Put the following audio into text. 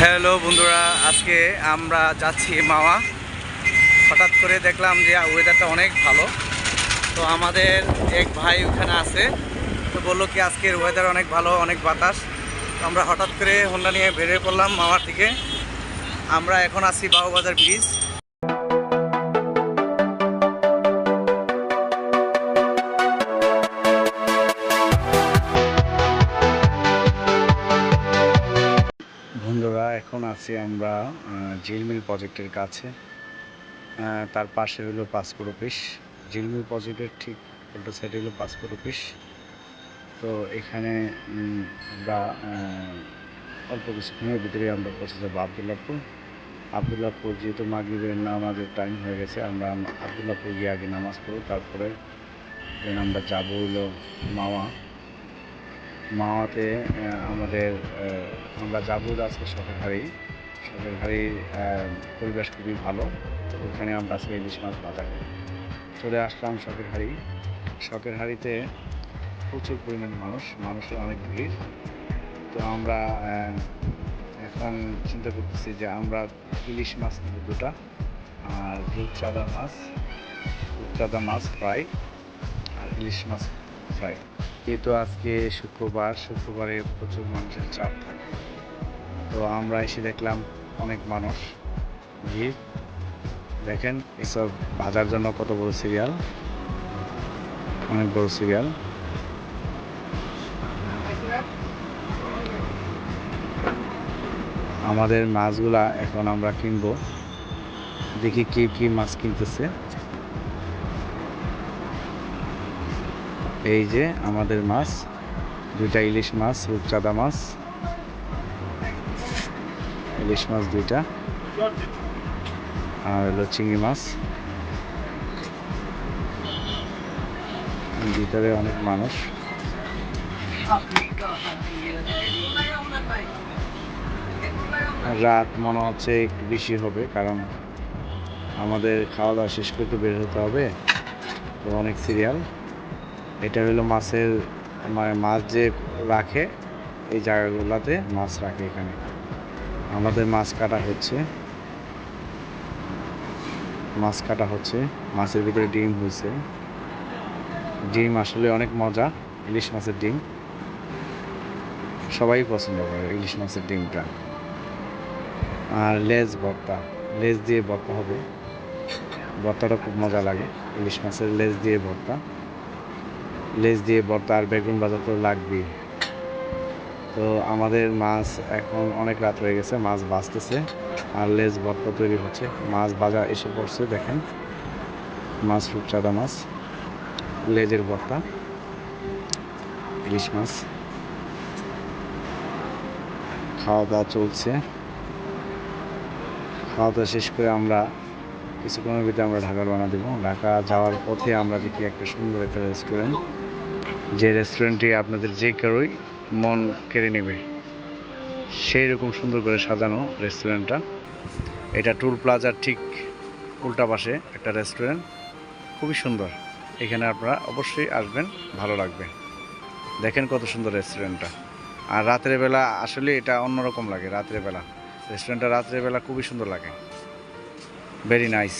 Hello বন্ধুরা, আজকে আমরা যাচ্ছি মাওয়া। হঠাৎ করে দেখলাম যে ওয়েদারটা অনেক ভালো। তো আমাদের এক ভাই ওখানে আছে, তো বলল কি আজকের ওয়েদার অনেক ভালো, অনেক বাতাস। আমরা হঠাৎ করে হোন্ডা নিয়ে বেরিয়ে পড়লাম মাওয়ার থেকে আমরা এখন আছি বাউবাজার ব্রিজ। এখন আছি আমরা ঝিলমিল প্রজেক্টের কাছে। তার পাশে হলো পাসপোর্ট অফিস। ঝিলমিল প্রজেক্টের ঠিক উল্টো সাইডে হলো পাসপোর্ট অফিস। তো এখানে আমরা অল্প কিছুক্ষণের ভিতরে আমরা পৌঁছে যাব আবদুল্লাপুর আবদুল্লাপুর যেহেতু মাগরিবের নামাজের টাইম হয়ে গেছে, আমরা আবদুল্লাপুর গিয়ে আগে নামাজ পড়ব। তারপরে আমরা যাব হলো মাওয়া। মাওয়াতে আমাদের আমরা যাব আজকে সরকারি সরকারির পরিবেশ খুবই ভালো। ওখানে আমরা আজকে ইলিশ মাছ ভাজা করি চলে আসলাম শখের হাড়ি শখের হাড়িতে প্রচুর পরিমাণ মানুষ, মানুষের অনেক ভিড়। তো আমরা এখন চিন্তা করতেছি যে আমরা ইলিশ মাছ নেব দুটা, আর রূপচাঁদা মাছ রূপচাঁদা মাছ ফ্রাই, আর ইলিশ মাছ ফ্রাই। যেহেতু আজকে শুক্রবার, শুক্রবারে প্রচুর মানুষের চাপ থাকে। তো আমরা এসে দেখলাম অনেক মানুষ, ভিড়। দেখেন, এসব ভাজার জন্য কত বড় সিরিয়াল। অনেক বড় সিরিয়াল। আমাদের মাছগুলা এখন আমরা কিনবো। দেখি কি কি মাছ কিনতেছে। এই যে আমাদের মাছ, দুইটা ইলিশ মাছ, রূপচাঁদা মাছ। ইলিশ মাছ দুইটা। আর হলো চিংড়ি মাছ। ভিতরে অনেক মানুষ। রাত মনে হচ্ছে একটু বেশি হবে, কারণ আমাদের খাওয়া দাওয়া শেষ করে তো বের হতে হবে। তো অনেক সিরিয়াল এটা হলো মাছের মানে মাছ যে রাখে, এই জায়গাগুলোতে মাছ রাখে এখানে। আমাদের মাছ কাটা হচ্ছে। মাছ কাটা হচ্ছে। মাছের ভিতরে ডিম হয়েছে। ডিম আসলে অনেক মজা, ইলিশ মাছের ডিম। সবাই পছন্দ করে ইলিশ মাছের ডিমটা। আর লেজ ভর্তা, লেজ দিয়ে ভর্তা হবে। ভর্তাটা খুব মজা লাগে। ইলিশ মাছের লেজ দিয়ে ভর্তা। লেজ দিয়ে ভর্তা আর বেগুন ভাজা তো লাগবেই। তো আমাদের মাছ এখন অনেক রাত হয়ে গেছে, মাছ ভাজতেছে আর লেজ ভর্তা তৈরি হচ্ছে। মাছ ভাজা এসে পড়ছে, দেখেন। মাছ রূপচাঁদা মাছ, লেজের ভর্তা, ইলিশ মাছ। খাওয়া দাওয়া চলছে। খাওয়া দাওয়া শেষ করে আমরা কিছুক্ষণের ভিতরে আমরা ঢাকা রওনা দেবো। ঢাকা যাওয়ার পথে আমরা দেখি একটা সুন্দর একটা রেস্টুরেন্ট। যে রেস্টুরেন্টটি আপনাদের যে কারোই মন কেড়ে নেবে সেই রকম সুন্দর করে সাজানো রেস্টুরেন্টটা এটা টুল প্লাজার ঠিক উল্টা পাশে একটা রেস্টুরেন্ট খুবই সুন্দর। এখানে আপনারা অবশ্যই আসবেন, ভালো লাগবে। দেখেন কত সুন্দর রেস্টুরেন্টটা আর রাতের বেলা আসলে এটা অন্যরকম লাগে, রাতের বেলা। রেস্টুরেন্টটা রাতের বেলা খুবই সুন্দর লাগে। Very nice